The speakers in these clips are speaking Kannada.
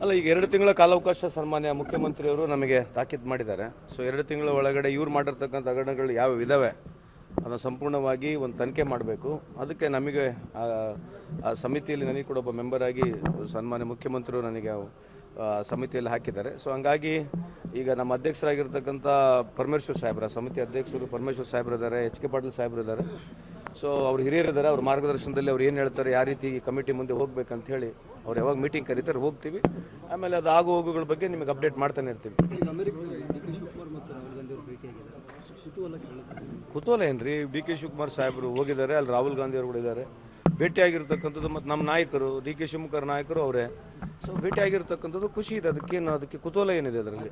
ಅಲ್ಲ, ಈಗ ಎರಡು ತಿಂಗಳ ಕಾಲಾವಕಾಶ ಸನ್ಮಾನ್ಯ ಮುಖ್ಯಮಂತ್ರಿಯವರು ನಮಗೆ ತಾಕೀತು ಮಾಡಿದ್ದಾರೆ. ಸೊ ಎರಡು ತಿಂಗಳ ಒಳಗಡೆ ಇವ್ರು ಮಾಡಿರ್ತಕ್ಕಂಥ ಹಗರಣಗಳು ಯಾವ ಇದ್ದಾವೆ ಅದನ್ನು ಸಂಪೂರ್ಣವಾಗಿ ಒಂದು ತನಿಖೆ ಮಾಡಬೇಕು. ಅದಕ್ಕೆ ನಮಗೆ, ಆ ಸಮಿತಿಯಲ್ಲಿ ನನಗೆ ಕೂಡ ಒಬ್ಬ ಮೆಂಬರ್ ಆಗಿ ಸನ್ಮಾನ್ಯ ಮುಖ್ಯಮಂತ್ರಿಯವರು ನನಗೆ ಸಮಿತಿಯಲ್ಲಿ ಹಾಕಿದ್ದಾರೆ. ಸೊ ಹಂಗಾಗಿ ಈಗ ನಮ್ಮ ಅಧ್ಯಕ್ಷರಾಗಿರ್ತಕ್ಕಂಥ ಪರಮೇಶ್ವರ್ ಸಾಹೇಬ್ರ, ಸಮಿತಿ ಅಧ್ಯಕ್ಷರು ಪರಮೇಶ್ವರ್ ಸಾಹೇಬ್ರಿದ್ದಾರೆ, ಎಚ್ ಕೆ ಪಾಟೀಲ್ ಸಾಹೇಬ್ರು ಇದ್ದಾರೆ ಸೊ ಅವ್ರು ಹಿರಿಯರಿದ್ದಾರೆ ಅವ್ರ ಮಾರ್ಗದರ್ಶನದಲ್ಲಿ ಅವ್ರು ಏನು ಹೇಳ್ತಾರೆ, ಯಾವ ರೀತಿ ಕಮಿಟಿ ಮುಂದೆ ಹೋಗ್ಬೇಕಂತ ಹೇಳಿ ಅವ್ರು ಯಾವಾಗ ಮೀಟಿಂಗ್ ಕರೀತಾರೆ, ಹೋಗ್ತೀವಿ. ಆಮೇಲೆ ಅದು ಆಗು ಹೋಗುಗಳ ಬಗ್ಗೆ ನಿಮಗೆ ಅಪ್ಡೇಟ್ ಮಾಡ್ತಾನೆ ಇರ್ತೀವಿ. ಕುತೂಹಲ ಏನು ಏನ್ರಿ? ಡಿ ಕೆ ಶಿವಕುಮಾರ್ ಸಾಹೇಬರು ಹೋಗಿದ್ದಾರೆ, ಅಲ್ಲಿ ರಾಹುಲ್ ಗಾಂಧಿ ಅವರು ಇದ್ದಾರೆ. ಭೇಟಿಯಾಗಿರ್ತಕ್ಕಂಥದ್ದು ಮತ್ತು ನಮ್ಮ ನಾಯಕರು ಡಿ ಕೆ ಶಿವಮೊಗ್ಗರ ನಾಯಕರು ಅವರೇ. ಸೊ ಭೇಟಿಯಾಗಿರ್ತಕ್ಕಂಥದ್ದು ಖುಷಿ ಇದೆ. ಅದಕ್ಕೇನು ಅದಕ್ಕೆ ಕುತೂಹಲ ಏನಿದೆ ಅದರಲ್ಲಿ?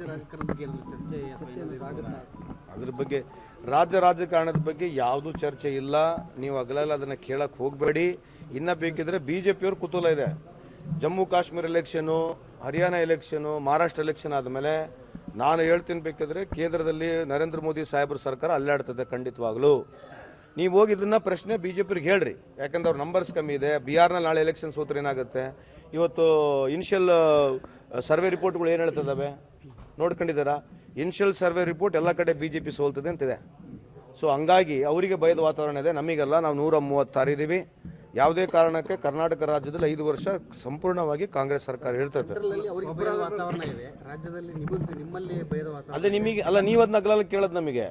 ಅದ್ರ ಬಗ್ಗೆ ರಾಜ್ಯ ರಾಜಕಾರಣದ ಬಗ್ಗೆ ಯಾವುದೂ ಚರ್ಚೆ ಇಲ್ಲ. ನೀವು ಅಗಲೆಲ್ಲ ಅದನ್ನು ಕೇಳಕ್ಕೆ ಹೋಗಬೇಡಿ. ಇನ್ನು ಬೇಕಿದ್ರೆ ಬಿ ಜೆ ಪಿಯವ್ರ ಕುತೂಹಲ ಇದೆ. Jammu Kashmir election Haryana election Maharashtra election ಆದಮೇಲೆ ನಾನು ಹೇಳ್ತೀನಿ ಬೇಕಿದ್ರೆ ಕೇಂದ್ರದಲ್ಲಿ ನರೇಂದ್ರ ಮೋದಿ ಸಾಹೇಬ್ರ ಸರ್ಕಾರ ಅಲ್ಲಾಡ್ತದೆ ಖಂಡಿತವಾಗ್ಲೂ. ನೀವು ಹೋಗಿ ಇದನ್ನ ಪ್ರಶ್ನೆ ಬಿ ಜೆ ಪಿಗೆ ಹೇಳ್ರಿ. ಯಾಕಂದ್ರೆ ಅವ್ರ ನಂಬರ್ಸ್ ಕಮ್ಮಿ ಇದೆ. ಬಿಹಾರ್ನಲ್ಲಿ ನಾಳೆ ಎಲೆಕ್ಷನ್ ಸೋತ್ರ ಏನಾಗುತ್ತೆ? ಇವತ್ತು ಇನಿಷಿಯಲ್ ಸರ್ವೆ ರಿಪೋರ್ಟ್ಗಳು ಏನು ಹೇಳ್ತದವೆ? ನೋಡ್ಕೊಂಡಿದ್ದಾರಾ? ಇನಿಷಿಯಲ್ ಸರ್ವೆ ರಿಪೋರ್ಟ್ ಎಲ್ಲ ಕಡೆ ಬಿ ಜೆ ಪಿ ಸೋಲ್ತದೆ ಅಂತಿದೆ. ಸೊ ಹಂಗಾಗಿ ಅವರಿಗೆ ಭಯದ ವಾತಾವರಣ ಇದೆ. ನಮಗೆಲ್ಲ ನಾವು ನೂರ ಮೂವತ್ತಾರು ಇದ್ದೀವಿ ಯಾವುದೇ ಕಾರಣಕ್ಕೆ ಕರ್ನಾಟಕ ರಾಜ್ಯದಲ್ಲಿ ಐದು ವರ್ಷ ಸಂಪೂರ್ಣವಾಗಿ ಕಾಂಗ್ರೆಸ್ ಸರ್ಕಾರ ಹೇಳ್ತದೆ. ಅದೇ ನಿಮಗೆ ಅಲ್ಲ ನೀವು ಅದನ್ನ ಅಗಲಲ್ಲಿ ಕೇಳೋದು ನಮಗೆ.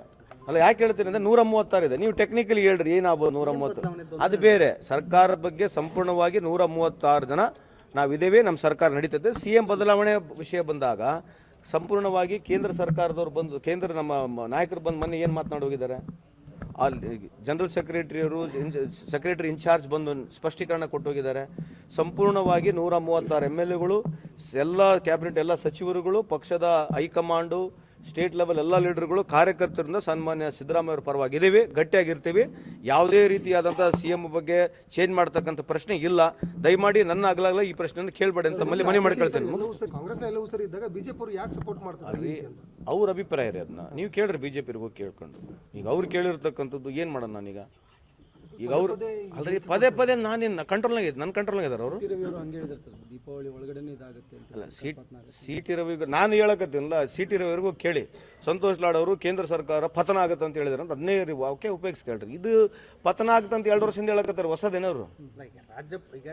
ಅಲ್ಲ, ಯಾಕೆ ಹೇಳ್ತೀನಿ ಅಂದ್ರೆ ನೂರ ಮೂವತ್ತಾರು ಇದೆ. ನೀವು ಟೆಕ್ನಿಕಲಿ ಹೇಳ್ರಿ, ಏನಾಗ್ಬೋದು ನೂರ ಮೂವತ್ತು ಅದು ಬೇರೆ. ಸರ್ಕಾರದ ಬಗ್ಗೆ ಸಂಪೂರ್ಣವಾಗಿ ನೂರ ಮೂವತ್ತಾರು ಜನ ನಾವಿದ್ದೇವೆ ನಮ್ಮ ಸರ್ಕಾರ ನಡೀತದೆ ಸಿ ಎಂ ಬದಲಾವಣೆ ವಿಷಯ ಬಂದಾಗ ಸಂಪೂರ್ಣವಾಗಿ ಕೇಂದ್ರ ಸರ್ಕಾರದವ್ರು ಬಂದು, ಕೇಂದ್ರ ನಮ್ಮ ನಾಯಕರು ಬಂದು ಮೊನ್ನೆ ಏನು ಮಾತನಾಡಿ ಹೋಗಿದ್ದಾರೆ? ಅಲ್ಲಿ ಜನರಲ್ ಸೆಕ್ರೆಟರಿಯವರು ಸೆಕ್ರೆಟರಿ ಇನ್ಚಾರ್ಜ್ ಬಂದು ಸ್ಪಷ್ಟೀಕರಣ ಕೊಟ್ಟು ಹೋಗಿದ್ದಾರೆ. ಸಂಪೂರ್ಣವಾಗಿ ನೂರ ಮೂವತ್ತಾರು ಎಂ ಎಲ್ ಎಗಳು, ಎಲ್ಲ ಕ್ಯಾಬಿನೆಟ್, ಎಲ್ಲ ಸಚಿವರುಗಳು, ಪಕ್ಷದ ಹೈಕಮಾಂಡು ಸ್ಟೇಟ್ ಲೆವೆಲ್ ಎಲ್ಲ ಲೀಡರ್ಗಳು ಕಾರ್ಯಕರ್ತರಿಂದ ಸನ್ಮಾನ್ಯ ಸಿದ್ದರಾಮಯ್ಯ ಅವರ ಪರವಾಗಿ ಇದ್ದೀವಿ ಗಟ್ಟಿಯಾಗಿರ್ತೀವಿ. ಯಾವುದೇ ರೀತಿಯಾದಂಥ ಸಿ ಎಂ ಬಗ್ಗೆ ಚೇಂಜ್ ಮಾಡ್ತಕ್ಕಂಥ ಪ್ರಶ್ನೆ ಇಲ್ಲ. ದಯಮಾಡಿ ನನ್ನ ಆಗಲಾಗಲ ಈ ಪ್ರಶ್ನೆಯನ್ನು ಕೇಳಬೇಡಿ ಅಂತ ಮಲ್ಲಿ ಮನೆ ಮಾಡ್ಕೊಳ್ತೇನೆ. ಅವ್ರ ಅಭಿಪ್ರಾಯ ರೀ ಅದನ್ನ. ನೀವು ಕೇಳ್ರಿ ಬಿ ಜೆ ಹೋಗಿ ಕೇಳ್ಕೊಂಡು. ಈಗ ಅವ್ರು ಕೇಳಿರ್ತಕ್ಕಂಥದ್ದು ಏನು ಮಾಡೋಣ ನಾನೀಗ? ಈಗ ಅವರು ಅಲ್ರಿ ಪದೇ ಪದೇ ನಾನೇನು ಕಂಟ್ರೋಲ್ನಾಗ ಆಗಿದೆ ನನ್ನ ಕಂಟ್ರೋಲ್ನಾಗ ಇದಾರೆ ಅವರು? ರವಿ ಅವರು ಹಂಗೆ ಹೇಳಿದ್ದಾರೆ ಸರ್ ದೀಪಾವಳಿ ಒಳಗಡೆನೇ ಇದಾಗುತ್ತೆ ಅಂತ ಅಲ್ಲ ಸಿ ಸಿ ಟಿ ರವಿ ನಾನು ಹೇಳಕತ್ತಿಲ್ಲ ಸೀಟ್ ರವಿವರೆಗೂ ಕೇಳಿ ಸಂತೋಷ್ ಲಾಡ್ ಅವರು ಕೇಂದ್ರ ಸರ್ಕಾರ ಪತನ ಆಗುತ್ತೆ ಅಂತ ಹೇಳಿದ್ರೆ ಅಂತ ಅದನ್ನೇ ರೀ ಅವಕ್ಕೆ ಉಪಯೋಗಿಸ್ಕೊಳ್ರಿ. ಇದು ಪತನ ಆಗುತ್ತೆ ಅಂತ ಎರಡು ವರ್ಷದಿಂದ ಹೇಳಕತ್ತಾರೆ ಹೊಸದೇನವ್ರು ರಾಜ್ಯ ಈಗ